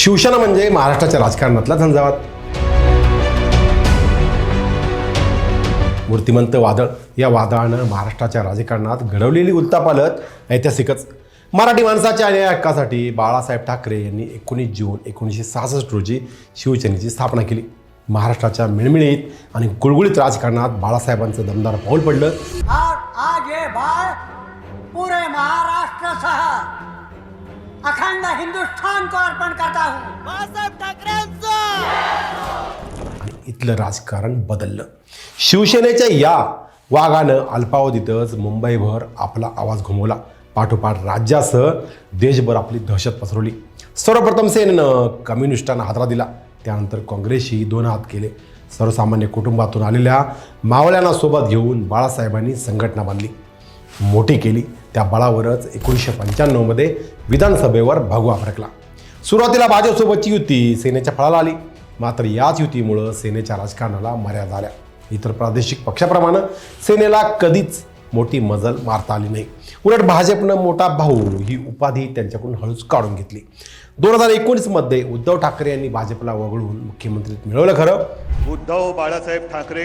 शिवसेना म्हणजे महाराष्ट्राच्या राजकारणातला झंझावात. मूर्तिमंत वादळ या वादळानं महाराष्ट्राच्या राजकारणात घडवलेली उलतापालत ऐतिहासिकच. मराठी माणसाच्या आणि हक्कासाठी बाळासाहेब ठाकरे यांनी एकोणीस जून एकोणीसशे सहासष्ट रोजी शिवसेनेची स्थापना केली. महाराष्ट्राच्या मिळमिळीत आणि गुळगुळीत राजकारणात बाळासाहेबांचं दमदार पाऊल पडलं. आज ये बाळ पुरे महाराष्ट्र अखंड हिंदुस्तान को अर्पण करता हूँ। बाळासाहेब ठाकरेंचा आणि इथलं राजकारण बदललं. शिवसेनेच्या या वाघानं अल्पावधीतच मुंबईभर आपला आवाज घुमवला. पाठोपाठ राज्यासह देशभर आपली दहशत पसरवली. सर्वप्रथम सेनेनं कम्युनिस्टांना हादरा दिला. त्यानंतर काँग्रेसशी दोन हात केले. सर्वसामान्य कुटुंबातून आलेल्या मावळ्यांना सोबत घेऊन बाळासाहेबांनी संघटना बांधली. मोठी केली. त्या बळावरच एकोणीसशे पंच्याण्णवमध्ये विधानसभेवर भगवा फरकला सुरुवातीला भाजपसोबतची युती सेनेच्या फळाला आली. मात्र याच युतीमुळं सेनेच्या राजकारणाला मर्यादा आल्या. इतर प्रादेशिक पक्षाप्रमाणे सेनेला कधीच मोठी मजल मारता आली नाही. उलट भाजपनं मोठा भाऊ ही उपाधी त्यांच्याकडून हळूच काढून घेतली. दोन हजार एकोणीसमध्ये उद्धव ठाकरे यांनी भाजपला वगळून मुख्यमंत्रीत मिळवलं खरं. उद्धव बाळासाहेब ठाकरे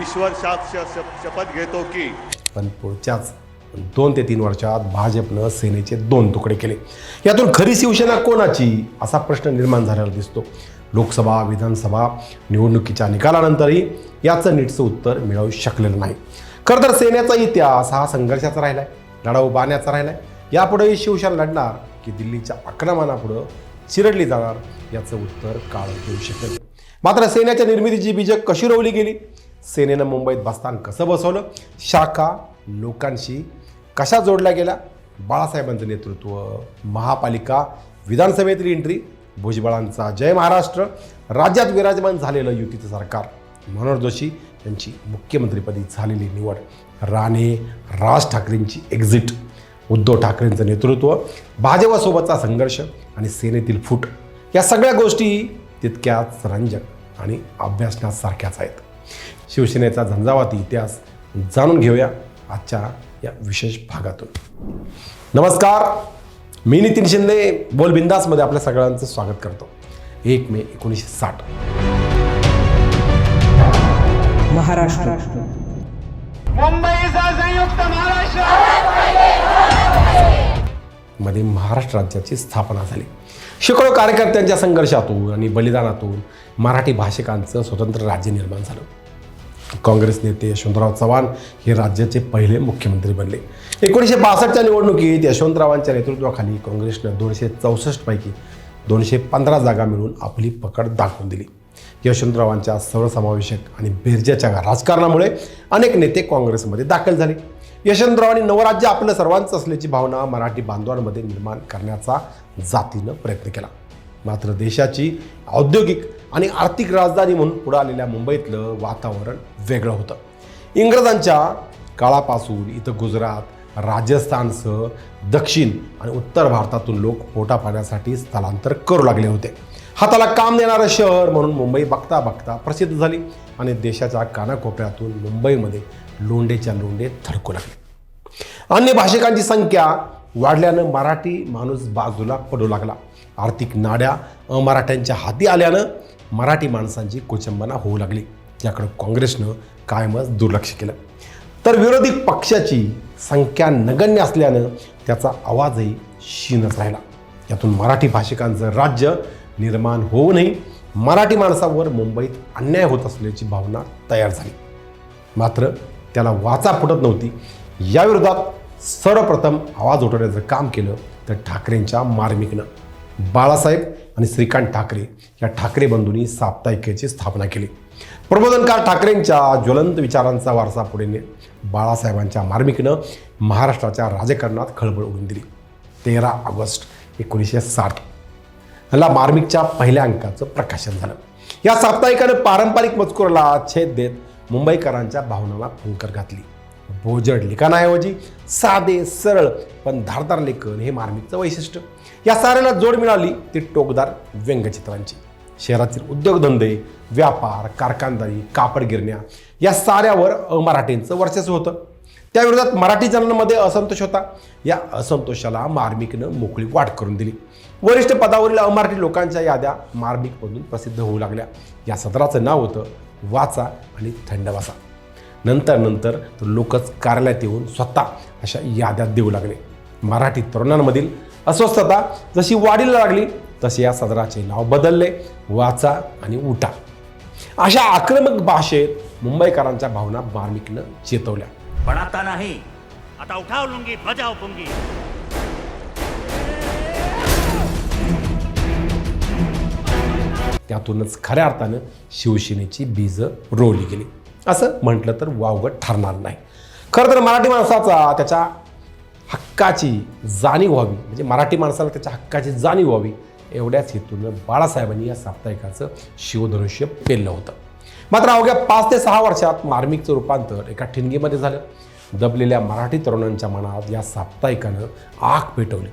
ईश्वर साक्ष शपथ घेतो की? पण पुढच्याच दोन ते तीन वर्षात भाजपनं सेनेचे दोन तुकडे केले. यातून खरी शिवसेना कोणाची? असा प्रश्न निर्माण झालेला दिसतो. लोकसभा विधानसभा निवडणुकीच्या निकालानंतरही याचं नीटचं उत्तर मिळवू शकलेलं नाही. खरं तर सेनेचा इतिहास हा संघर्षाचा राहिलाय लढा उभारण्याचा राहिलाय. यापुढेही शिवसेना लढणार की दिल्लीच्या आक्रमणापुढं चिरडली जाणार याचं उत्तर काळ देऊ शकेल मात्र सेनेच्या निर्मितीची बीजं कशी रोवली गेली? सेनेनं मुंबईत बस्तान कसं बसवलं? शाखा लोकांशी कशा जोडल्या गेल्या बाळासाहेबांचं नेतृत्व महापालिका विधानसभेतील एंट्री भुजबळांचा जय महाराष्ट्र राज्यात विराजमान झालेलं युतीचं सरकार. मनोहर जोशी यांची मुख्यमंत्रीपदी झालेली निवड राणे राज ठाकरेंची एक्झिट उद्धव ठाकरेंचं नेतृत्व भाजपासोबतचा संघर्ष आणि सेनेतील फूट या सगळ्या गोष्टी तितक्याच रंजक आणि अभ्यासण्यासारख्याच आहेत. शिवसेनेचा झंझावाती इतिहास जाणून घेऊया. आजच्या या विशेष भागातून. नमस्कार मी नितीन शिंदे बोल बिंदासमध्ये आपल्या सगळ्यांचं स्वागत करतो. एक मे एकोणीसशे साठ. महाराष्ट्र. मुंबईचा संयुक्त महाराष्ट्र. मध्ये महाराष्ट्र राज्याची स्थापना झाली. शेकडो कार्यकर्त्यांच्या संघर्षातून आणि बलिदानातून मराठी भाषिकांचं स्वतंत्र राज्य निर्माण झालं. काँग्रेस नेते यशवंतराव चव्हाण हे राज्याचे पहिले मुख्यमंत्री बनले. एकोणीसशे बासष्टच्या निवडणुकीत यशवंतरावांच्या नेतृत्वाखाली काँग्रेसनं दोनशे चौसष्टपैकी दोनशे पंधरा जागा मिळून आपली पकड दाखवून दिली. यशवंतरावांच्या सर्वसमावेशक आणि बेरजेच्या राजकारणामुळे अनेक नेते काँग्रेसमध्ये दाखल झाले. यशवंतरावांनी नवराज्य आपलं सर्वांचं असल्याची भावना मराठी बांधवांमध्ये निर्माण करण्याचा जातीनं प्रयत्न केला. मात्र देशाची औद्योगिक आणि आर्थिक राजधानी म्हणून पुढे आलेल्या मुंबईतलं वातावरण वेगळं होतं. इंग्रजांच्या काळापासून इथं गुजरात राजस्थानसह दक्षिण आणि उत्तर भारतातून लोक पोटा पाण्यासाठी स्थलांतर करू लागले होते. हाताला काम देणारं शहर म्हणून मुंबई बघता बघता प्रसिद्ध झाली आणि देशाच्या कानाकोपऱ्यातून मुंबईमध्ये लोंडेच्या लोंडे थडकू लागले. अन्य भाषिकांची संख्या वाढल्यानं मराठी माणूस बाजूला पडू लागला. आर्थिक नाड्या अमराठ्यांच्या हाती आल्यानं मराठी माणसांची कुचंबना होऊ लागली. याकडं काँग्रेसनं कायमच दुर्लक्ष केलं. तर विरोधी पक्षाची संख्या नगण्य असल्यानं त्याचा आवाजही क्षीणच राहिला. यातून मराठी भाषिकांचं राज्य निर्माण होऊनही मराठी माणसावर मुंबईत अन्याय होत असल्याची भावना तयार झाली. मात्र त्याला वाचा फुटत नव्हती. याविरोधात सर्वप्रथम आवाज उठवण्याचं काम केलं तर ठाकरेंच्या मार्मिकनं. बाळासाहेब आणि श्रीकांत ठाकरे या ठाकरे बंधूंनी साप्ताहिकेची स्थापना केली. प्रबोधनकार ठाकरेंच्या ज्वलंत विचारांचा वारसा पुढे बाळासाहेबांच्या मार्मिकनं महाराष्ट्राच्या राजकारणात खळबळ उडून दिली. तेरा ऑगस्ट एकोणीसशे साठ. ला मार्मिकच्या पहिल्या अंकाचं प्रकाशन झालं. या साप्ताहिकानं पारंपरिक मजकुराला छेद देत मुंबईकरांच्या भावनांना फुंकर घातली. बोजड लिखाणाऐवजी साधे सरळ पण धारदार लेखन हे मार्मिकचं वैशिष्ट्य. या साऱ्याला जोड मिळाली ती टोकदार व्यंगचित्रांची. शहरातील उद्योगधंदे व्यापार कारखानदारी कापड गिरण्या या साऱ्यावर अमराठींचं वर्चस्व होतं. त्याविरोधात मराठी जनांमध्ये असंतोष होता. या असंतोषाला मार्मिकनं मोकळी वाट करून दिली. वरिष्ठ पदावरील अमराठी लोकांच्या याद्या मार्मिकमधून प्रसिद्ध होऊ लागल्या. या सदराचं नाव होतं वाचा आणि थंड वासा नंतर नंतर तर लोकच कार्यालयात येऊन स्वतः अशा याद्या देऊ लागले. मराठी तरुणांमधील अस्वस्थता जशी वाढीला लागली तसे या सदराचे नाव बदलले. वाचा आणि उठा. अशा आक्रमक भाषेत मुंबईकरांच्या भावना मार्मिकनं चेतवल्या. पण आता नाही. आता उठाव लुंगी बजाव पुंगी. त्यातूनच खऱ्या अर्थानं शिवसेनेची बीज रोवली गेली. असं म्हटलं तर वावगं ठरणार नाही. खरं तर मराठी माणसाचा त्याच्या हक्काची जाणीव व्हावी म्हणजे मराठी माणसाला त्याच्या हक्काची जाणीव व्हावी एवढ्याच हेतूनं बाळासाहेबांनी या साप्ताहिकाचं शिवधनुष्य पेललं होतं. मात्र अवघ्या पाच ते सहा वर्षात मार्मिकचं रूपांतर एका ठिणगीमध्ये झालं. दबलेल्या मराठी तरुणांच्या मनात या साप्ताहिकानं आग पेटवली.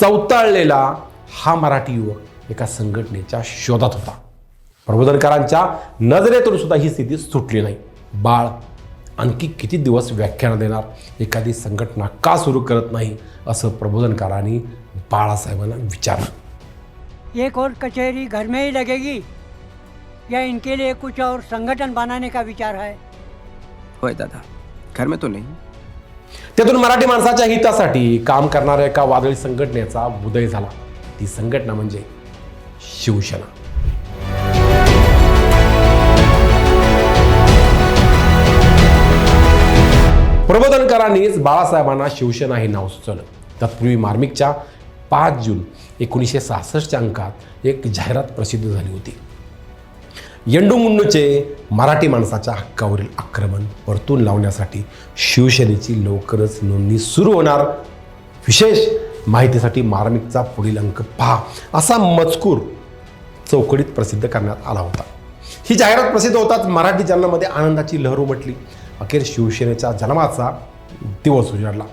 चौताळलेला हा मराठी युवक एका संघटनेच्या शोधात होता. प्रबोधनकारांच्या नजरेतून सुद्धा ही स्थिती सुटली नाही. बाळ आणखी किती दिवस व्याख्यानं देणार? एखादी संघटना का सुरू करत नाही? असं प्रबोधनकारांनी बाळासाहेबांना विचारलं. एक और कचहरी घर में ही लगेगी? या इनके लिए कुछ और संगठन बनाने का विचार है? होय दादा घर में तो नहीं। त्यातून मराठी माणसाच्या हितासाठी काम करणाऱ्या एका वादळी संघटनेचा उदय झाला. ती संघटना म्हणजे शिवसेना. प्रबोधनकारांनीच बाळासाहेबांना शिवसेना हे नाव सुचवलं. तत्पूर्वी मार्मिकच्या पाच जून एकोणीसशे सहासष्टच्या अंकात एक जाहिरात प्रसिद्ध झाली होती. यंडूमुंडूचे मराठी माणसाच्या हक्कावरील आक्रमण परतून लावण्यासाठी शिवसेनेची लवकरच नोंदणी सुरू होणार. विशेष माहितीसाठी मार्मिकचा पुढील अंक पहा. असा मजकूर चौकडीत प्रसिद्ध करण्यात आला होता. ही जाहिरात प्रसिद्ध होताच मराठी जन्मामध्ये आनंदाची लहर उमटली. अखेर शिवसेनेच्या जन्माचा दिवस उजाडला.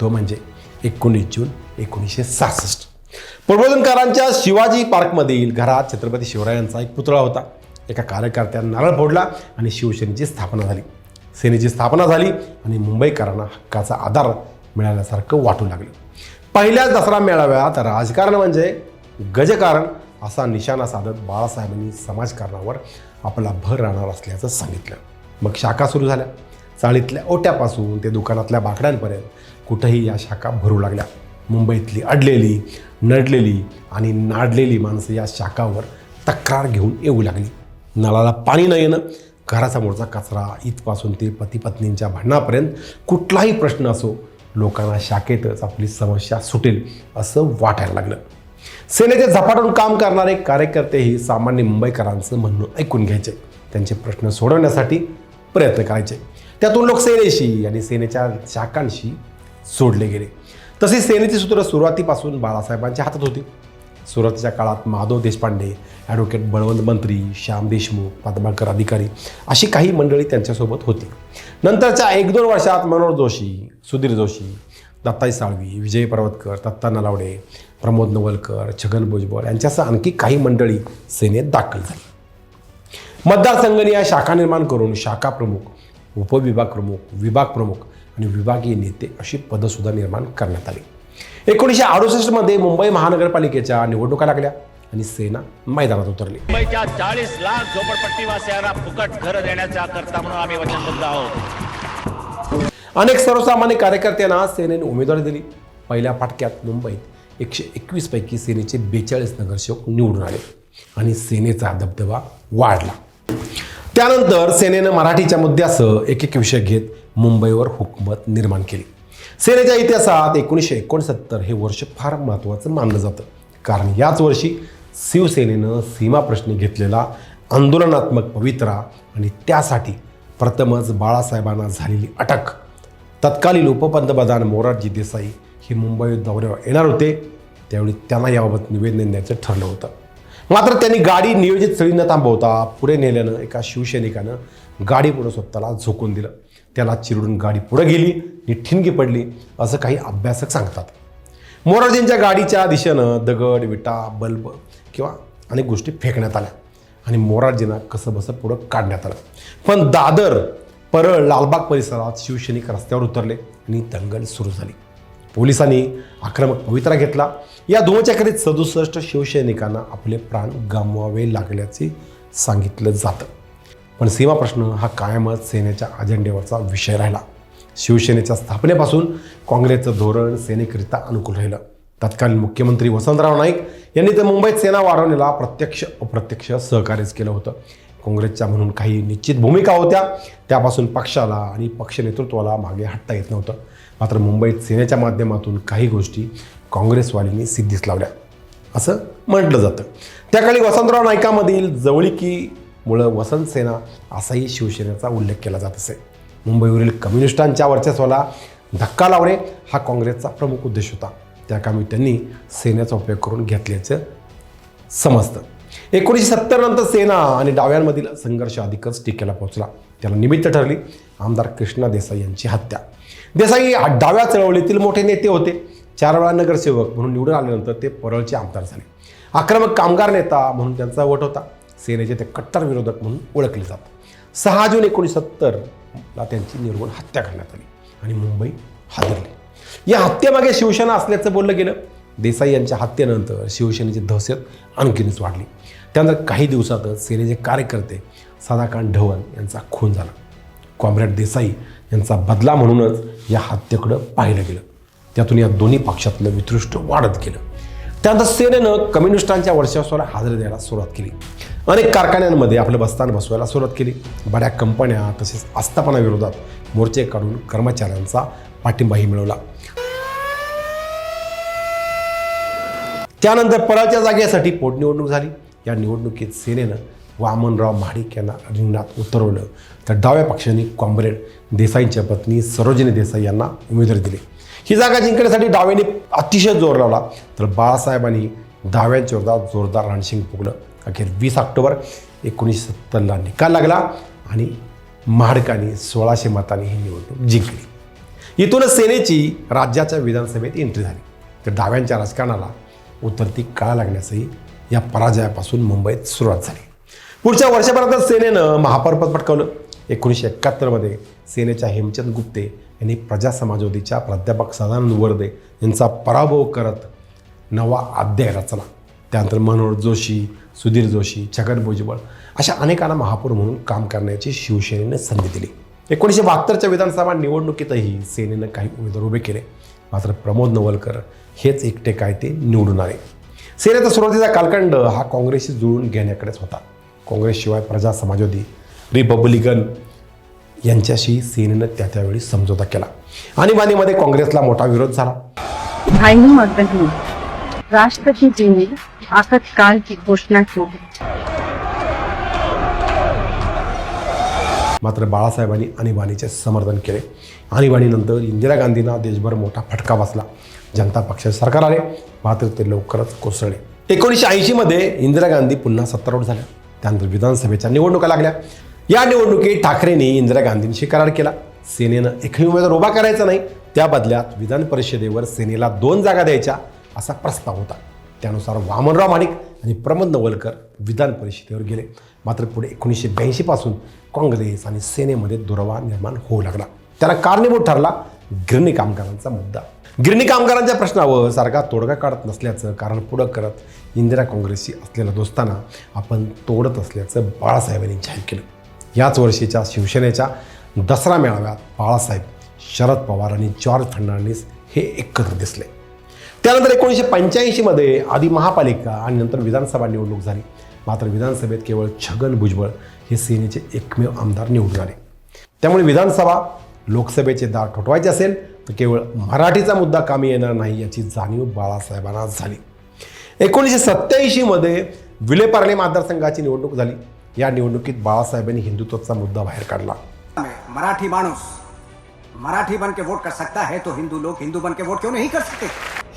तो म्हणजे एकोणीस जून एकोणीसशे सहासष्ट. प्रबोधनकारांच्या शिवाजी पार्कमधील घरात छत्रपती शिवरायांचा एक पुतळा होता. एका कार्यकर्त्यानं नारळ फोडला आणि शिवसेनेची स्थापना झाली. सेनेची स्थापना झाली आणि मुंबईकरांना हक्काचा आधार मिळाल्यासारखं वाटू लागले. पहिल्याच दसरा मेळाव्यात राजकारण म्हणजे गजकारण असा निशाणा साधत बाळासाहेबांनी समाजकारणावर आपला भर राहणार असल्याचं सांगितलं. मग शाखा सुरू झाल्या. चाळीतल्या ओट्यापासून ते दुकानातल्या बाकड्यांपर्यंत कुठंही या शाखा भरू लागल्या. मुंबईतली अडलेली नडलेली आणि नाडलेली माणसं या शाखावर तक्रार घेऊन येऊ लागली. नळाला पाणी न येणं घरासमोरचा कचरा इथपासून ते पतीपत्नींच्या भांडणापर्यंत कुठलाही प्रश्न असो लोकांना शाखेतच आपली समस्या सुटेल असं वाटायला लागलं. सेनेचे झपाटून काम करणारे कार्यकर्तेही सामान्य मुंबईकरांचं म्हणणं ऐकून घ्यायचे. त्यांचे प्रश्न सोडवण्यासाठी प्रयत्न करायचे. त्यातून लोक सेनेशी आणि सेनेच्या शाखांशी सोडले गेले. तसेच सेनेची सूत्र सुरुवातीपासून बाळासाहेबांच्या हातात होती. सुरुवातीच्या काळात माधव देशपांडे ॲडव्होकेट बळवंत मंत्री श्याम देशमुख पद्माकर अधिकारी अशी काही मंडळी त्यांच्यासोबत होती. नंतरच्या एक दोन वर्षात मनोहर जोशी सुधीर जोशी दत्ताई साळवी विजय पर्वतकर दत्ता नलावडे प्रमोद नवलकर छगन भुजबळ यांच्यासह आणखी काही मंडळी सेनेत दाखल झाली. मतदारसंघाने या शाखा निर्माण करून शाखा प्रमुख उपविभाग प्रमुख विभाग प्रमुख आणि विभागीय नेते अशी पदसुद्धा निर्माण करण्यात आली. एकोणीसशे अडुसष्टमध्ये मुंबई महानगरपालिकेच्या निवडणुका लागल्या आणि सेना मैदानात उतरली. मुंबईच्या चाळीस लाख झोपडपट्टीवासियांना फुकट घर देण्याचा करता म्हणून आम्ही वचनबद्ध आहोत. अनेक सर्वसामान्य कार्यकर्त्यांना सेनेने उमेदवारी दिली. पहिल्या फाटक्यात मुंबईत एकशे एकवीस पैकी सेनेचे बेचाळीस नगरसेवक निवडून आले आणि सेनेचा दबदबा वाढला. त्यानंतर सेनेनं मराठीच्या मुद्द्यासह एक एक विषय घेत मुंबईवर हुकूमत निर्माण केली. सेनेच्या इतिहासात एकोणीसशे एकोणसत्तर हे वर्ष फार महत्त्वाचं मानलं जातं. कारण याच वर्षी शिवसेनेनं सीमाप्रश्नी घेतलेला आंदोलनात्मक पवित्रा आणि त्यासाठी प्रथमच बाळासाहेबांना झालेली अटक. तत्कालीन उपपंतप्रधान मोरारजी देसाई हे मुंबई दौऱ्यावर येणार होते त्यावेळी त्यांना याबाबत निवेदन देण्याचं ठरलं होतं. मात्र त्यांनी गाडी नियोजित स्थळी न थांबवता पुढे नेल्यानं एका शिवसैनिकानं गाडी पुढे स्वतःला झोकून दिलं. त्याला चिरडून गाडी पुढे गेली आणि ठिणगी पडली असं काही अभ्यासक सांगतात. मोरारजींच्या गाडीच्या दिशेनं दगड विटा बल्ब किंवा अनेक गोष्टी फेकण्यात आल्या आणि मोरारजींना कसं बसं पुढं काढण्यात आलं. पण दादर परळ लालबाग परिसरात शिवसैनिक रस्त्यावर उतरले आणि दंगल सुरू झाली. पोलिसांनी आक्रमक पवित्रा घेतला. या दोनच्याकडे सदुसष्ट शिवसैनिकांना आपले प्राण गमवावे लागल्याचे सांगितलं जातं. पण सीमा प्रश्न हा कायमच सेनेच्या अजेंडेवरचा विषय राहिला. शिवसेनेच्या स्थापनेपासून काँग्रेसचं धोरण सेनेकरिता अनुकूल राहिलं. तत्कालीन मुख्यमंत्री वसंतराव नाईक यांनी तर मुंबईत सेना वाढवण्याला प्रत्यक्ष अप्रत्यक्ष सहकार्यच केलं होतं. काँग्रेसच्या म्हणून काही निश्चित भूमिका होत्या त्यापासून पक्षाला आणि पक्ष नेतृत्वाला मागे हटता येत नव्हतं. मात्र मुंबईत सेनेच्या माध्यमातून काही गोष्टी काँग्रेसवाल्यांनी सिद्धीस लावल्या. असं म्हटलं जातं. त्या काळी वसंतराव नाईकामधील जवळिकीमुळं वसंत सेना असाही शिवसेनेचा उल्लेख केला जात असे. मुंबईवरील कम्युनिस्टांच्या वर्चस्वाला धक्का लावणे हा काँग्रेसचा प्रमुख उद्देश होता. त्या कामी त्यांनी सेनेचा उपयोग करून घेतल्याचं समजतं. एकोणीसशे सत्तर नंतर सेना आणि डाव्यांमधील संघर्ष अधिकच टीकेला पोहोचला. त्याला निमित्त ठरली आमदार कृष्णा देसाई यांची हत्या. देसाई डाव्या चळवळीतील मोठे नेते होते. चार वेळा नगरसेवक म्हणून निवडून आल्यानंतर ते परळचे आमदार झाले. आक्रमक कामगार नेता म्हणून त्यांचा वट होता. सेनेचे ते कट्टर विरोधक म्हणून ओळखले जातात सहा जून एकोणीसशे सत्तरला त्यांची निर्गुण हत्या करण्यात आली आणि मुंबई हादरली. या हत्येमागे शिवसेना असल्याचं बोललं गेलं. देसाई यांच्या हत्येनंतर शिवसेनेची दहशत आणखीनच वाढली. त्यानंतर काही दिवसातच सेनेचे कार्यकर्ते सदाकांत ढवण यांचा खून झाला. कॉम्रेड देसाई यांचा बदला म्हणूनच या हत्येकडं पाहिलं गेलं. त्यातून या दोन्ही पक्षातलं वितृष्ट वाढत गेलं. त्यानंतर सेनेनं कम्युनिस्टांच्या वर्चस्वाला हाजरी द्यायला सुरुवात केली. अनेक कारखान्यांमध्ये आपलं बस्तान बसवायला सुरुवात केली. बऱ्या कंपन्या तसेच आस्थापनाविरोधात मोर्चे काढून कर्मचाऱ्यांचा पाठिंबाही मिळवला. त्यानंतर पराच्या जागेसाठी पोटनिवडणूक झाली. या निवडणुकीत सेनेनं वामनराव महाडिक यांना रिंगणात उतरवलं. तर डाव्या पक्षांनी कॉम्रेड देसाईंच्या पत्नी सरोजिनी देसाई यांना उमेदवारी दिली. ही जागा जिंकण्यासाठी डाव्याने अतिशय जोर लावला. तर बाळासाहेबांनी डाव्यांच्या विरोधात जोरदार रणशिंग फुगलं. अखेर वीस ऑक्टोबर एकोणीसशे सत्तरला निकाल लागला आणि महाडकांनी सोळाशे मतांनी ही निवडणूक जिंकली. इथूनच सेनेची राज्याच्या विधानसभेत एंट्री झाली. तर डाव्यांच्या राजकारणाला उतरती काळा लागण्यासही या पराजयापासून मुंबईत सुरुवात झाली. पुढच्या वर्षभरातच सेनेनं महापौरपद पटकावलं. एकोणीसशे एकाहत्तरमध्ये सेनेच्या हेमचंद गुप्ते यांनी प्रजा समाजवादीच्या प्राध्यापक सदानंद वर्दे यांचा पराभव करत नवा अध्याय रचला. त्यानंतर मनोहर जोशी सुधीर जोशी छगन भुजबळ अशा अनेकांना महापौर म्हणून काम करण्याची शिवसेनेनं संधी दिली. एकोणीसशे बहात्तरच्या विधानसभा निवडणुकीतही सेनेनं काही उमेदवार उभे केले. मात्र प्रमोद नवलकर हेच एकटे काय ते निवडून आले. सेनेचा सुरुवातीचा कालखंड हा काँग्रेसशी जुळून घेण्याकडेच होता. काँग्रेसशिवाय प्रजा समाजवादी रिपब्लिकन यांच्याशी सेनेनं त्या त्यावेळी समझोता केला. आणीबाणीमध्ये काँग्रेसला मोठा विरोध झाला. भाइयों और बहनों राष्ट्रपति जी ने आपातकाल की घोषणा की मात्र बाळासाहेबांनी आणीबाणीचे समर्थन केले. आणीबाणीनंतर इंदिरा गांधींना देशभर मोठा फटका बसला. जनता पक्षाचे सरकार आले. मात्र ते लवकरच कोसळले. एकोणीसशे ऐंशीमध्ये इंदिरा गांधी पुन्हा सत्तारूढ झाल्या. त्यानंतर विधानसभेच्या निवडणुका लागल्या. या निवडणुकीत ठाकरेंनी इंदिरा गांधींशी करार केला. सेनेनं एकही उमेदवार उभा करायचा नाही. त्या बदल्यात विधान परिषदेवर सेनेला दोन जागा द्यायच्या असा प्रस्ताव होता. त्यानुसार वामनराव माणिक आणि प्रमोद नवलकर विधान परिषदेवर गेले. मात्र पुढे एकोणीसशे ब्याऐंशीपासून काँग्रेस आणि सेनेमध्ये दुरावा निर्माण होऊ लागला. त्याला कारणीभूत ठरला गिरणी कामगारांचा मुद्दा. गिरणी कामगारांच्या प्रश्नावर सारखा तोडगा काढत नसल्याचं कारण पुढं करत इंदिरा काँग्रेसशी असलेला दोस्ताना आपण तोडत असल्याचं बाळासाहेबांनी जाहीर केलं. याच वर्षीच्या शिवसेनेच्या दसरा मेळाव्यात बाळासाहेब शरद पवार आणि जॉर्ज फर्नांडिस हे एकत्र दिसले. त्यानंतर एकोणीसशे पंच्याऐंशीमध्ये आधी महापालिका आणि नंतर विधानसभा निवडणूक झाली. मात्र विधानसभेत केवळ छगन भुजबळ हे सेनेचे एकमेव आमदार निवडून आले. त्यामुळे विधानसभा लोकसभेचे दार ठोठवायचे असेल तर केवळ मराठीचा मुद्दा कामी येणार नाही याची जाणीव बाळासाहेबांना झाली. एकोणीसशे सत्याऐंशीमध्ये विलेपार्ले मतदारसंघाची निवडणूक झाली. या निवडणुकीत बाळासाहेबांनी हिंदुत्वाचा मुद्दा बाहेर काढला. मराठी मानुस मराठी बन के वोट कर सकता है तो हिंदू लोग हिंदू बन के वोट क्यों नहीं कर सकते?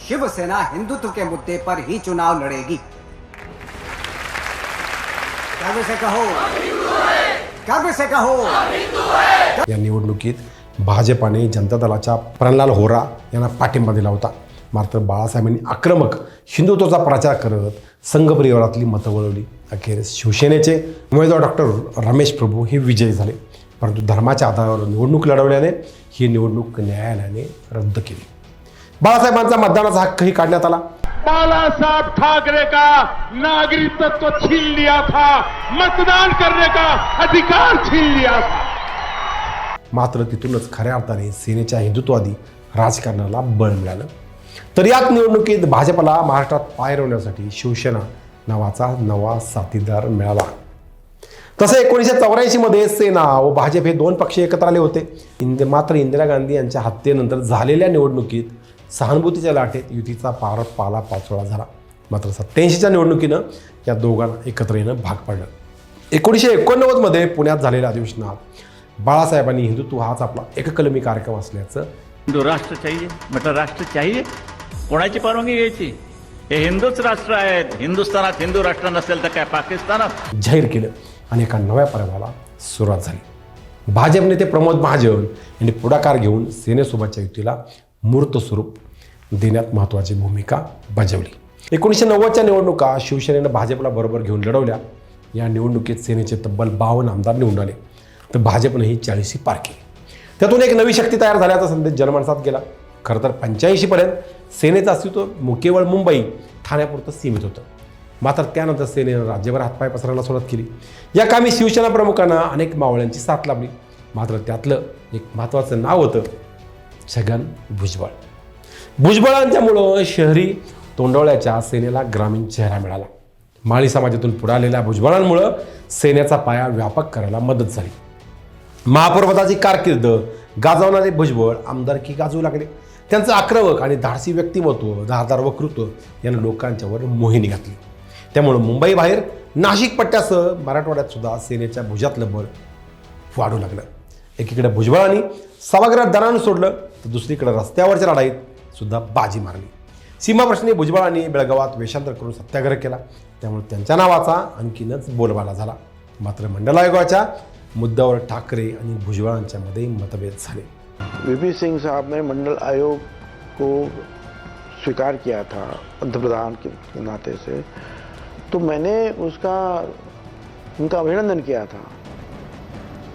शिवसेना हिंदुत्व के मुद्दे पर ही चुनाव लड़ेगी। से कहो। से कहो। या निवडणुकीत भाजपाने जनता दलाच्या प्रणलाल होरा यांना पाठिंबा दिला होता. मात्र बाळासाहेबांनी आक्रमक हिंदुत्वाचा प्रचार करत संघ परिवारातली मतं वळवली. अखेर शिवसेनेचे उमेदवार डॉक्टर रमेश प्रभू हे विजयी झाले. परंतु धर्माच्या आधारावर निवडणूक लढवल्याने ही निवडणूक न्यायालयाने रद्द केली. बाळासाहेबांचा मतदानाचा हक्कही काढण्यात आला. बाला साहब ठाकरे का? नागरिकत्व छीन लिया था मतदान करने का? अधिकार छीन लिया था मात्र तिथूनच खऱ्या अर्थाने सेनेच्या हिंदुत्ववादी राजकारणाला बळ मिळालं. तर याच निवडणुकीत भाजपला महाराष्ट्रात पाय रोवण्यासाठी शिवसेना नावाचा नवा साथीदार मिळाला. तसं एकोणीसशे चौऱ्याऐंशीमध्ये सेना व भाजप हे दोन पक्ष एकत्र आले होते. इंद मात्र इंदिरा गांधी यांच्या हत्येनंतर झालेल्या निवडणुकीत सहानुभूतीच्या लाटेत युतीचा पार पाला पाचोळा झाला. मात्र सत्याऐंशीच्या निवडणुकीनं या दोघांना एकत्र येणं भाग पडलं. एकोणीसशे एकोणनव्वदमध्ये पुण्यात झालेल्या अधिवेशनात बाळासाहेबांनी हिंदुत्व हाच आपला एककलमी कार्यक्रम असल्याचं हिंदू राष्ट्र चाहिए म्हटलं राष्ट्र चाहिए? कोणाची परवानगी घ्यायची? हे हिंदूच राष्ट्र आहेत. हिंदुस्थानात हिंदू राष्ट्र नसेल तर काय पाकिस्तानात? जाहीर केलं आणि एका नव्या पर्वाला सुरुवात झाली. भाजप नेते प्रमोद महाजन यांनी पुढाकार घेऊन सेनेसोबतच्या युतीला मूर्त स्वरूप देण्यात महत्त्वाची भूमिका बजावली. एकोणीसशे नव्वदच्या निवडणुका शिवसेनेनं भाजपला बरोबर घेऊन लढवल्या. या निवडणुकीत सेनेचे तब्बल बावन्न आमदार निवडून आले. तर भाजपनंही चाळीसी पार केली. त्यातून एक नवी शक्ती तयार झाल्याचा संदेश जनमानसात गेला. खरं तर पंच्याऐंशीपर्यंत सेनेचं अस्तित्व मु- केवळ मुंबई ठाण्यापुरतं सीमित होतं. मात्र त्यानंतर सेनेनं राज्यभर हातपाय पसरायला सुरुवात केली. या कामी शिवसेना प्रमुखांना अनेक मावळ्यांची साथ लाभली. मात्र त्यातलं एक महत्त्वाचं नाव होतं छगन भुजबळ. भुजबळांच्यामुळं शहरी तोंडवळ्याच्या सेनेला ग्रामीण चेहरा मिळाला. माळी समाजातून पुढे आलेल्या भुजबळांमुळं सेनेचा पाया व्यापक करायला मदत झाली. महापौरपदाची कारकीर्द गाजवणारे भुजबळ आमदारकी गाजवू लागले. त्यांचं आक्रमक आणि धाडसी व्यक्तिमत्व धारदार वक्तृत्व यानं लोकांच्यावर मोहिनी घातली. त्यामुळं मुंबईबाहेर नाशिक पट्ट्यासह मराठवाड्यात सुद्धा सेनेच्या भुजातलं बळ वाढू लागलं. एकीकडे भुजबळांनी सभागृहात दणानं सोडलं तर दुसरीकडे रस्त्यावरच्या लढाईत सुद्धा बाजी मारली. सीमाप्रश्नी भुजबळांनी बेळगावात वेषांतर करून सत्याग्रह केला. त्यामुळे त्यांच्या नावाचा आणखीनच बोलबाला झाला. मात्र मंडल आयोगाच्या मुद्द्यावर ठाकरे आणि भुजबळांच्यामध्ये मतभेद झाले. वीपी सिंह साहब ने मंडल आयोग को स्वीकार किया था अंतप्रधान के नाते से। तो मैंने उसका उनका अभिनंदन किया था।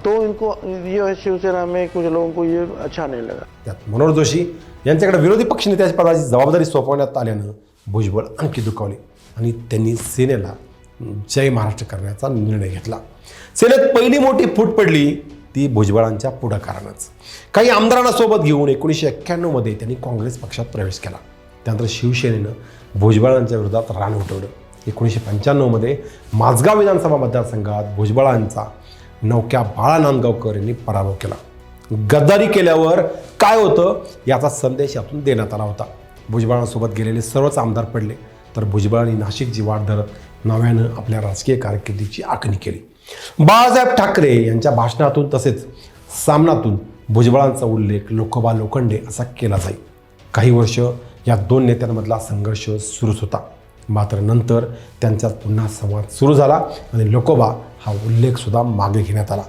तो इनको ये शिवसेना में कुछ लोगों को ये अच्छा नहीं लगा। त्यात मनोहर जोशी यांच्याकडे विरोधी पक्षनेत्याच्या पदाची जबाबदारी सोपवण्यात आल्यानं भुजबळ आणखी दुखावले आणि त्यांनी सेनेला जय महाराष्ट्र करण्याचा निर्णय घेतला. सेनेत पहिली मोठी फूट पडली ती भुजबळांच्या पुढाकारानंच काही आमदारांना सोबत घेऊन एकोणीसशे एक्क्याण्णवमध्ये त्यांनी काँग्रेस पक्षात प्रवेश केला. त्यानंतर शिवसेनेनं भुजबळांच्या विरोधात रान उठवलं. एकोणीसशे पंच्याण्णवमध्ये माझगाव विधानसभा मतदारसंघात भुजबळांचा नौक्या बाळा नांदगावकर यांनी पराभव केला. गद्दारी केल्यावर काय होतं याचा संदेश यातून देण्यात आला होता. भुजबळांसोबत गेलेले सर्वच आमदार पडले तर भुजबळांनी नाशिकची वाट धरत नव्यानं आपल्या राजकीय कारकिर्दीची आखणी केली. बाळासाहेब ठाकरे यांच्या भाषणातून तसेच सामनातून भुजबळांचा उल्लेख लोकोबा लोखंडे असा केला जाईल काही वर्ष या दोन नेत्यांमधला संघर्ष सुरूच होता. मात्र नंतर त्यांचा पुन्हा संवाद सुरू झाला आणि लोकोबा हा उल्लेखसुद्धा मागे घेण्यात आला.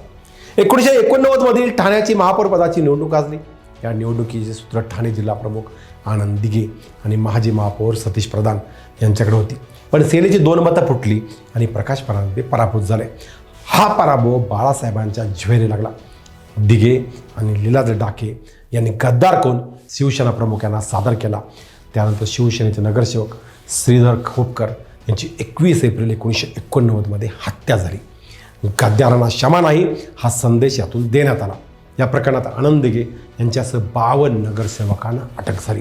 एकोणीसशे एकोणनव्वदमधील ठाण्याची महापौरपदाची निवडणूक गाजली या निवडणुकीचे सूत्र ठाणे जिल्हा प्रमुख आनंद दिघे आणि माजी महापौर सतीश प्रधान यांच्याकडे होती. पण सेनेची दोन मतं फुटली आणि प्रकाश फरांदे पराभूत झाले. हा पराभव बाळासाहेबांच्या झुवेरी लागला. दिघे आणि लीलाधर डाके यांनी गद्दार कोण? शिवसेना प्रमुख यांना सादर केला. त्यानंतर शिवसेनेचे नगरसेवक श्रीधर खोपकर यांची एकवीस एप्रिल एकोणीसशे एकोणनव्वदमध्ये हत्या झाली. गद्दारांना क्षमा नाही हा संदेश यातून देण्यात आला. या प्रकरणात आनंद दिघे यांच्यासह बावन्न नगरसेवकांना अटक झाली.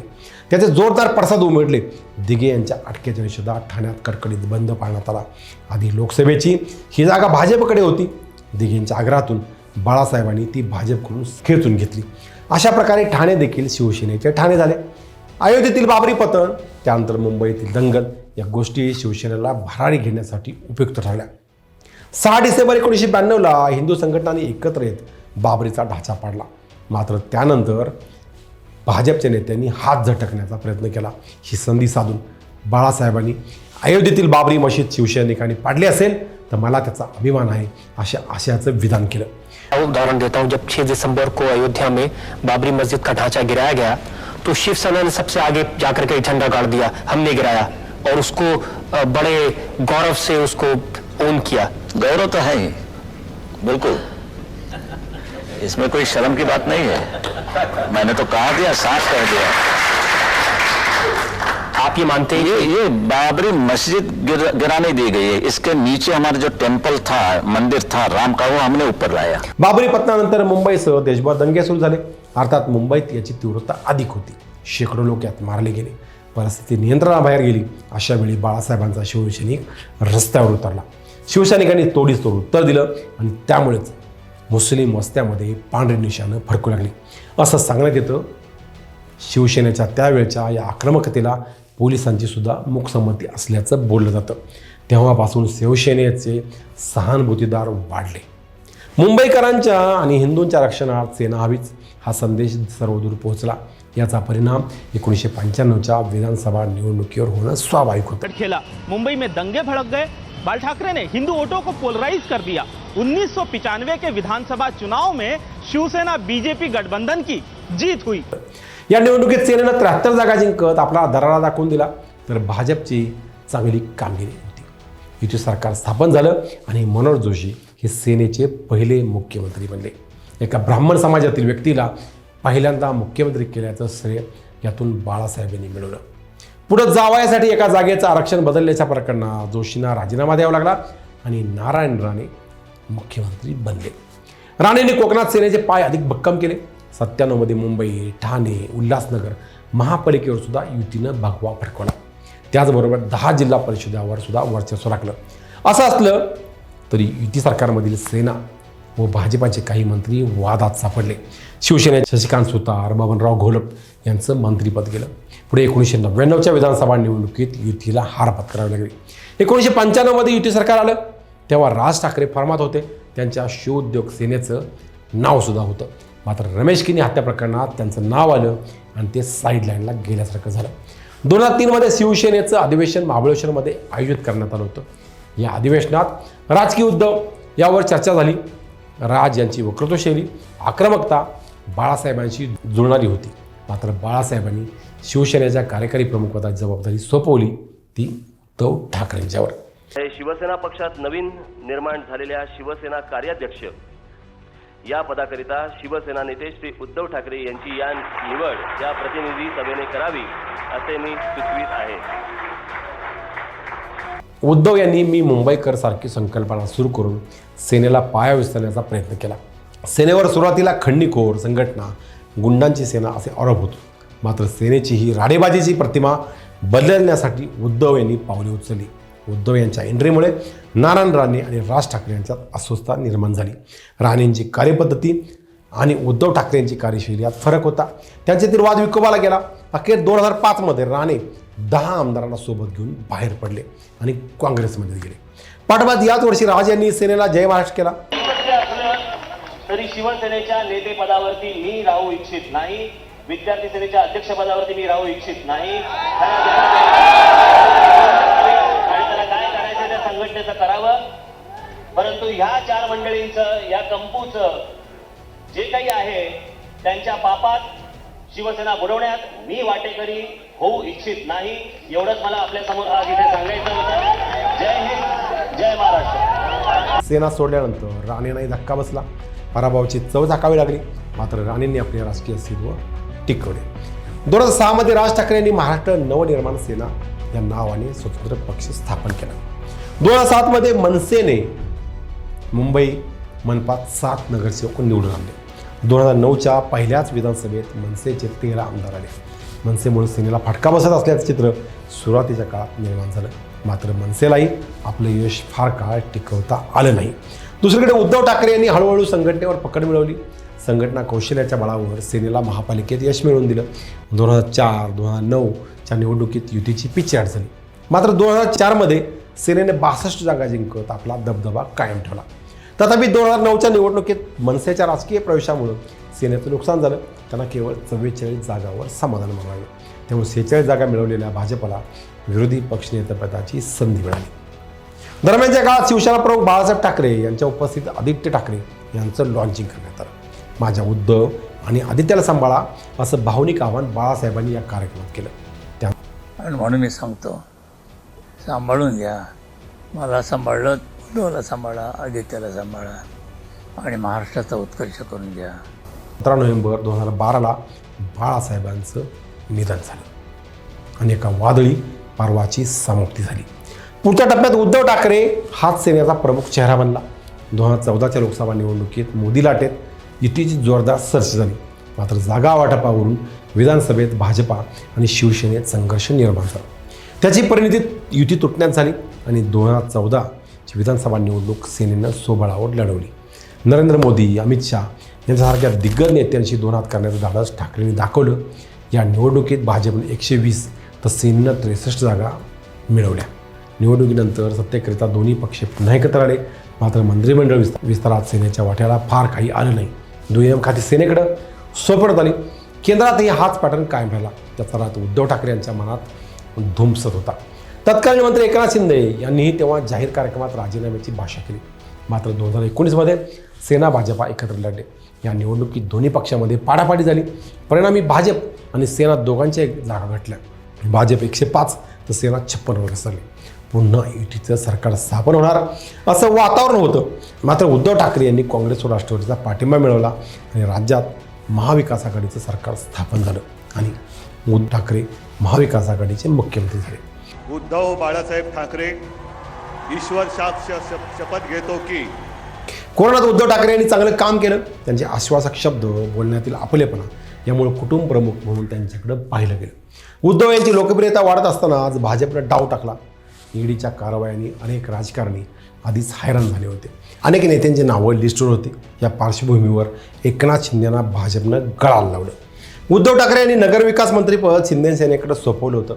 त्याचे जोरदार पडसाद उमटले. दिघे यांच्या अटकेच्या निषेधात ठाण्यात कडकडीत बंद पाळण्यात आला. आधी लोकसभेची ही जागा भाजपकडे होती. दिघेंच्या आग्रहातून बाळासाहेबांनी ती भाजपकडून खेचून घेतली. अशा प्रकारे ठाणे देखील शिवसेनेचे ठाणे झाले. अयोध्येतील बाबरी पतन त्यानंतर मुंबईतील दंगल या गोष्टी शिवसेनेला भरारी घेण्यासाठी उपयुक्त ठरल्या. सहा डिसेंबर एकोणीसशे ब्याण्णवला हिंदू संघटनांनी एकत्र येत बाबरीचा ढाचा पाडला. मात्र त्यानंतर भाजपच्या नेत्यांनी हात झटकण्याचा प्रयत्न केला. ही संधी साधून बाळासाहेबांनी अयोध्येतील बाबरी मशीद शिवसैनिकांनी पाडली असेल तर मला त्याचा अभिमान आहे अशा आशयाचं विधान केलं. उदाहरण देता. हूं जब 6 दिसंबर को अयोध्या में बाबरी मस्जिद का ढांचा गिराया गया तो शिवसेना ने सबसे आगे जाकर के झंडा गाड़ दिया हमने गिराया और उसको बड़े गौरव से उसको ओन किया। गौरव तो ही बिल्कुल। इसमें कोई शर्म की बात नहीं है। मैंने तो कहा दिया साफ कह दिया। आप ये मानते हैं ये ये बाबरी मस्जिद गिर, गिराने दी गई है। इसके नीचे हमारा जो टेम्पल था मंदिर था राम का वो हमने ऊपर लाया। बाबरी पतनानंतर मुंबईसह देशभर दंगे सुरू झाले। अर्थात मुंबईत याची तीव्रता अधिक होती. शेकडो लोक यात मारले गेले. परिस्थिती नियंत्रणाबाहेर गेली. अशा वेळी बाळासाहेबांचा शिवसैनिक रस्त्यावर उतरला. शिवसैनिकांनी तोडीस तोड उत्तर दिलं आणि त्यामुळेच मुस्लिम वस्त्यामध्ये पांढरी निशाणं फडकू लागली. असं सांगण्यात येतं शिवसेनेच्या त्यावेळच्या या आक्रमकतेला पोलिसांची सुद्धा मुखसंमती असल्याचं बोललं जातं. तेव्हापासून शिवसेनेचे सहानुभूतीदार वाढले. मुंबईकरांच्या आणि हिंदूंच्या रक्षणार्थ सेना हवीच हा संदेश सर्वदूर पोहोचला. याचा परिणाम एकोणीसशे पंच्याण्णवच्या विधानसभा निवडणुकीवर होणं स्वाभाविक होतं. मुंबई में दंगे भड़क गए. बाल ठाकरे ने हिंदू वोटों को पोलराइज कर दिया. उन्नीस के विधानसभा चुनाव में शिवसेना बीजेपी गठबंधन की जीत हुई। या निवडणुकीत सेनेनं त्र्याहत्तर जागा जिंकत आपला दरारा दाखवून दिला. तर भाजपची चांगली कामगिरी होती. युती सरकार स्थापन झालं आणि मनोज जोशी हे सेनेचे पहिले मुख्यमंत्री बनले. एका ब्राह्मण समाजातील व्यक्तीला पहिल्यांदा मुख्यमंत्री केल्याचं श्रेय यातून बाळासाहेबांनी मिळवलं. पुढं जावयासाठी एका जागेचं आरक्षण बदलल्याच्या प्रकरणात जोशींना राजीनामा द्यावा लागला आणि नारायण राणे मुख्यमंत्री बनले. राणेंनी कोकणात सेनेचे पाय अधिक भक्कम केले. सत्त्याण्णवमध्ये मुंबई ठाणे उल्हासनगर महापालिकेवर सुद्धा युतीनं भगवा फडकवला. त्याचबरोबर दहा जिल्हा परिषदावर सुद्धा वर्चस्व राखलं. असं असलं तरी युती सरकारमधील सेना व भाजपाचे काही मंत्री वादात सापडले. शिवसेनेचे शशिकांत सुतार बबनराव घोलप यांचं मंत्रीपद गेलं. पुढे एकोणीसशे नव्याण्णवच्या विधानसभा निवडणुकीत युतीला हार पत्करावी लागली. एकोणीसशे पंच्याण्णवमध्ये युती सरकार आलं. तेव्हा राज ठाकरे फार्मात होते त्यांच्या शिवोद्योग सेनेचं नावसुद्धा होतं. मात्र रमेश किनी हत्या प्रकरणात त्यांचं नाव आलं आणि ते साईडलाईनला गेल्यासारखं झालं. दोन हजार तीनमध्ये शिवसेनेचं अधिवेशन महाबळेश्वरमध्ये आयोजित करण्यात आलं होतं. या अधिवेशनात राजकीय उद्धव यावर चर्चा झाली. राज यांची वक्तृत्वशैली आक्रमकता बाळासाहेबांशी जुळणारी होती. मात्र बाळासाहेबांनी शिवसेनेच्या कार्यकारी प्रमुखपदाची जबाबदारी सोपवली ती उद्धव ठाकरेंच्यावर. शिवसेना पक्षात नवीन निर्माण झालेल्या शिवसेना कार्याध्यक्ष. या पदाकरिता शिवसेना नेते श्री उद्धव ठाकरे यांची या निवड या प्रतिनिधी सभेने करावी असे मी सुचवित आहे. उद्धव यांनी मी मुंबईकर सारखी संकल्पना सुरू करून सेनेला पाया विसरण्याचा प्रयत्न केला. सेनेवर सुरुवातीला खंडीखोर संघटना गुंडांची सेना असे आरोप होतो. मात्र सेनेची ही राडेबाजीची प्रतिमा बदलण्यासाठी उद्धव यांनी पावले उचलली. उद्धव यांच्या एंट्रीमुळे नारायण राणे आणि राज ठाकरे यांच्यात अस्वस्थता निर्माण झाली. राणेंची कार्यपद्धती आणि उद्धव ठाकरेंची कार्यशैली यात फरक होता. त्यांच्यातील वाद विकोबाला गेला. अखेर दोन हजार पाचमध्ये राणे दहा आमदारांना सोबत घेऊन बाहेर पडले आणि काँग्रेसमध्ये गेले. पाठोपाठ याच वर्षी राज यांनी सेनेला जय महाराष्ट्र केला. तरी शिवसेनेच्या नेतेपदावरती मी राहू इच्छित नाही. विद्यार्थी सेनेच्या अध्यक्षपदावरती मी राहू इच्छित नाही आणि त्याला काय करायचं त्या संघटनेचं करावं. परंतु ह्या चार मंडळींचं या कंपूचं जे काही आहे त्यांच्या पापात शिवसेना बुडवण्यात मी वाटेकरी होऊ इच्छित नाही. एवढंच मला आपल्यासमोर आज इथे सांगायचं होतं. जय हिंद जय महाराष्ट्र. सेना सोडल्यानंतर राणेंनाही धक्का बसला. पराभवाची चव झाकावी लागली. मात्र राणेंनी आपले राजकीय अस्तित्व टिकवले. दोन हजार सहामध्ये राज ठाकरे यांनी महाराष्ट्र नवनिर्माण सेना या नावाने स्वतंत्र पक्ष स्थापन केला. दोन हजार सातमध्ये मनसेने मुंबई मनपात सात नगरसेवक निवडून आणले. दोन हजार नऊच्या पहिल्याच विधानसभेत मनसेचे तेरा आमदार आले. मनसेमुळे सेनेला फटका बसत असल्याचं चित्र सुरुवातीच्या काळात निर्माण झालं. मात्र मनसेलाही आपलं यश फार काळ टिकवता आलं नाही. दुसरीकडे उद्धव ठाकरे यांनी हळूहळू संघटनेवर पकड मिळवली. संघटना कौशल्याच्या बळावर सेनेला महापालिकेत यश मिळवून दिलं. दोन हजार चार दोन हजार नऊच्या निवडणुकीत युतीची पिछेहाट झाली मात्र दोन हजार चारमध्ये सेनेने बासष्ट जागा जिंकत आपला दबदबा कायम ठेवला. तथापि दोन हजार नऊच्या निवडणुकीत मनसेच्या राजकीय प्रवेशामुळं सेनेचं नुकसान झालं. त्यांना केवळ चव्वेचाळीस जागावर समाधान मानावे त्यामुळे सेहेचाळीस जागा मिळवलेल्या भाजपला विरोधी पक्षनेतेपदाची संधी मिळाली. दरम्यानच्या काळात शिवसेना प्रमुख बाळासाहेब ठाकरे यांच्या उपस्थितीत आदित्य ठाकरे यांचं लॉन्चिंग करण्यात आलं. माझ्या उद्धव आणि आदित्याला सांभाळा असं भावनिक आव्हान बाळासाहेबांनी या कार्यक्रमात केलं. त्या म्हणून मी सांगतो सांभाळून घ्या. मला सांभाळलं उद्धवला सांभाळा आदित्याला सांभाळा आणि महाराष्ट्राचा उत्कर्ष करून घ्या. सतरा नोव्हेंबर दोन हजार बाराला बाळासाहेबांचं निधन झालं. आणि एका वादळी पर्वाची समाप्ती झाली. पुढच्या टप्प्यात उद्धव ठाकरे हाच सेनेचा प्रमुख चेहरा बनला. दोन हजार चौदाच्या लोकसभा निवडणुकीत मोदी लाटेत युतीची जोरदार सर्च झाली. मात्र जागा वाटपावरून विधानसभेत भाजपा आणि शिवसेनेत संघर्ष निर्माण झाला. त्याची परिणिती युती तुटण्यात झाली आणि दोन हजार चौदाची विधानसभा निवडणूक सेनेनं सोबळावर लढवली. नरेंद्र मोदी अमित शहा यांच्यासारख्या दिग्गज नेत्यांशी दोन हात करण्याचं धाडस ठाकरेंनी दाखवलं. या निवडणुकीत भाजपने एकशे वीस तर सेनेनं त्रेसष्ट जागा मिळवल्या. निवडणुकीनंतर सत्तेकरिता दोन्ही पक्ष पुन्हा एकत्र आले. मात्र मंत्रिमंडळ विस्तार विस्तारात सेनेच्या वाट्याला फार काही आलं नाही. दुय्यम खाती सेनेकडं सोपडत आली. केंद्रातही हाच पॅटर्न कायम राहिला. त्याचा रात उद्धव ठाकरे यांच्या मनात धुमसत होता. तत्कालीन मंत्री एकनाथ शिंदे यांनीही तेव्हा जाहीर कार्यक्रमात राजीनाम्याची भाषा केली. मात्र दोन हजार एकोणीसमध्ये सेना भाजपा एकत्र लढले. या निवडणुकीत दोन्ही पक्षामध्ये पाडापाडी झाली. परिणामी भाजप आणि सेना दोघांच्या एक जागा घटल्या भाजप एकशे पाच तर सेना छप्पनवर घसरली. पुन्हा युतीचं सरकार स्थापन होणार असं वातावरण होतं. मात्र उद्धव ठाकरे यांनी काँग्रेस व राष्ट्रवादीचा पाठिंबा मिळवला आणि राज्यात महाविकास आघाडीचं सरकार स्थापन झालं. आणि उद्धव ठाकरे महाविकास आघाडीचे मुख्यमंत्री झाले. उद्धव बाळासाहेब ठाकरे ईश्वर साक्ष शप- शपथ घेतो की कोरोनात उद्धव ठाकरे यांनी चांगलं काम केलं. त्यांचे आश्वासक शब्द बोलण्यातील आपलेपणा यामुळे कुटुंब प्रमुख म्हणून त्यांच्याकडं पाहिलं गेलं. उद्धव यांची लोकप्रियता वाढत असताना आज भाजपनं डाव टाकला. ईडीच्या कारवायांनी अनेक राजकारणी आधीच हैराण झाले होते. अनेक नेत्यांची नावं लिस्टवर होती. या पार्श्वभूमीवर एकनाथ शिंदेना भाजपनं गळाला लावलं. उद्धव ठाकरे यांनी नगरविकास मंत्रीपद शिंदे सेनेकडे सोपवलं होतं.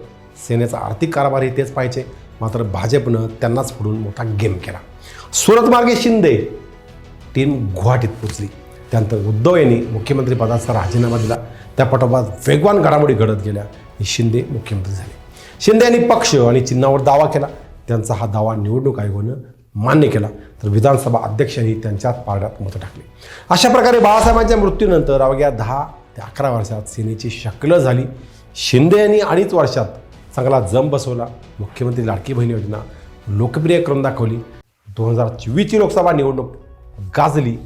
सेनेचा आर्थिक कारभारही तेच पाहिजे. मात्र भाजपनं त्यांनाच फोडून मोठा गेम केला. सुरतमार्गे शिंदे टीम गुवाहाटीत पोचली. त्यानंतर उद्धव यांनी मुख्यमंत्रीपदाचा राजीनामा दिला. त्या पाठोपाठ वेगवान घडामोडी घडत गेल्या. आणि शिंदे मुख्यमंत्री झाले. शिंदे यांनी पक्ष आणि चिन्हावर दावा केला. त्यांचा हा दावा निवडणूक आयोगानं मान्य केला. तर विधानसभा अध्यक्षांनी त्यांच्यात पारड्यात मतं टाकली. अशा प्रकारे बाळासाहेबांच्या मृत्यूनंतर अवघ्या दहा त्या अकरा वर्षात सेनेची शकलं झाली. शिंदे यांनी अडीच वर्षात चांगला जम बसवला. मुख्यमंत्री लाडकी बहीण योजना लोकप्रिय करून दाखवली. दोन हजार चोवीसची लोकसभा निवडणूक गाजली.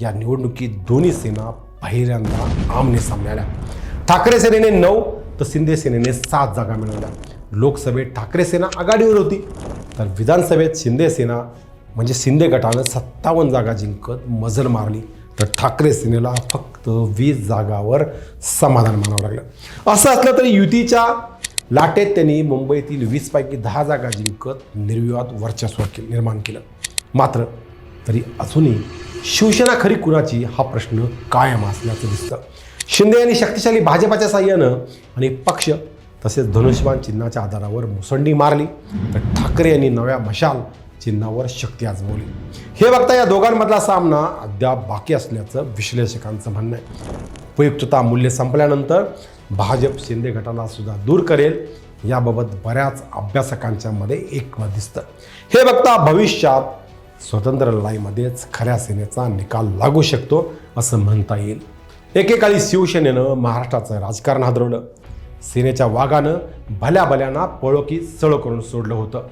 या निवडणुकीत दोन्ही सेना पहिल्यांदा आमने सामने ठाकरे सेनेने नऊ तर शिंदे सेनेने सात जागा मिळवल्या. लोकसभेत ठाकरे सेना आघाडीवर होती. तर विधानसभेत शिंदे सेना म्हणजे शिंदे गटानं सत्तावन्न जागा जिंकत मजल मारली. तर ठाकरे सेनेला फक्त वीस जागावर समाधान मानावं लागलं. असं असलं तरी युतीच्या लाटेत त्यांनी मुंबईतील वीसपैकी दहा जागा जिंकत निर्विवाद वर्चस्व के निर्माण केलं. मात्र तरी अजूनही शिवसेना खरी कुणाची हा प्रश्न कायम असल्याचं दिसतं. शिंदे यांनी शक्तिशाली भाजपाच्या साह्यानं आणि पक्ष तसेच धनुष्यबाण चिन्हाच्या आधारावर मुसंडी मारली. तर ठाकरे यांनी नव्या मशाल चिन्हावर शक्ती आजमवली हे बघता या दोघांमधला सामना अद्याप बाकी असल्याचं विश्लेषकांचं म्हणणं आहे. उपयुक्तता मूल्य संपल्यानंतर भाजप शिंदे गटाला सुद्धा दूर करेल. याबाबत बऱ्याच अभ्यासकांच्या मध्ये एकमत दिसतं. हे बघता भविष्यात स्वतंत्र लढाईमध्येच खऱ्या सेनेचा निकाल लागू शकतो असं म्हणता येईल. एकेकाळी शिवसेनेनं महाराष्ट्राचं राजकारण हादरवलं. सेनेच्या वागानं भल्या भल्याना पळो की सळ करून सोडलं होतं.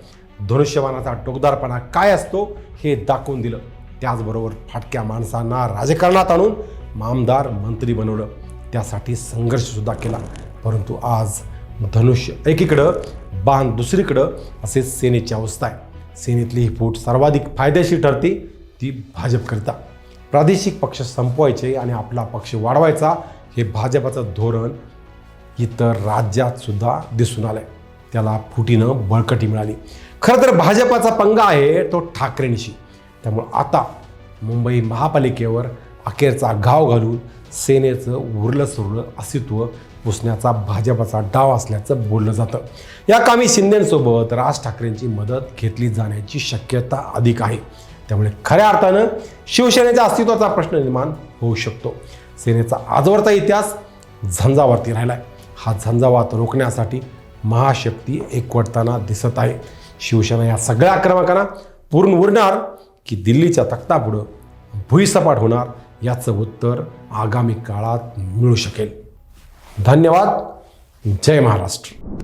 धनुष्यबाणाचा टोकदारपणा काय असतो हे दाखवून दिलं. त्याचबरोबर फाटक्या माणसांना राजकारणात आणून मामदार मंत्री बनवलं. त्यासाठी संघर्षसुद्धा केला. परंतु आज धनुष्य एकीकडं बाण दुसरीकडं असे सेनेची अवस्था आहे. सेनेतली ही फूट सर्वाधिक फायदेशीर ठरते ती भाजपकरिता. प्रादेशिक पक्ष संपवायचे आणि आपला पक्ष वाढवायचा हे भाजपाचं धोरण इतर राज्यात सुद्धा दिसून आहे त्याला फुटीनं बळकटी मिळाली. खरं तर भाजपाचा पंगा आहे तो ठाकरेंशी. त्यामुळं आता मुंबई महापालिकेवर अखेरचा घाव घालून सेनेचं उरलं सुरलं अस्तित्व पुसण्याचा भाजपाचा डाव असल्याचं बोललं जातं. या कामी शिंदेसोबत राज ठाकरेंची मदत घेतली जाण्याची शक्यता अधिक आहे. त्यामुळे खऱ्या अर्थानं शिवसेनेच्या अस्तित्वाचा प्रश्न निर्माण होऊ शकतो. सेनेचा आजवरचा इतिहास झंझावरती राहिला आहे हा झंझावात रोखण्यासाठी महाशक्ती एकवटताना दिसत आहे. शिवसेना या सगळ्या आक्रमकांना पूर्ण उरणार की दिल्लीच्या तख्तापुढं भुईसपाट होणार याचं उत्तर आगामी काळात मिळू शकेल. धन्यवाद. जय महाराष्ट्र.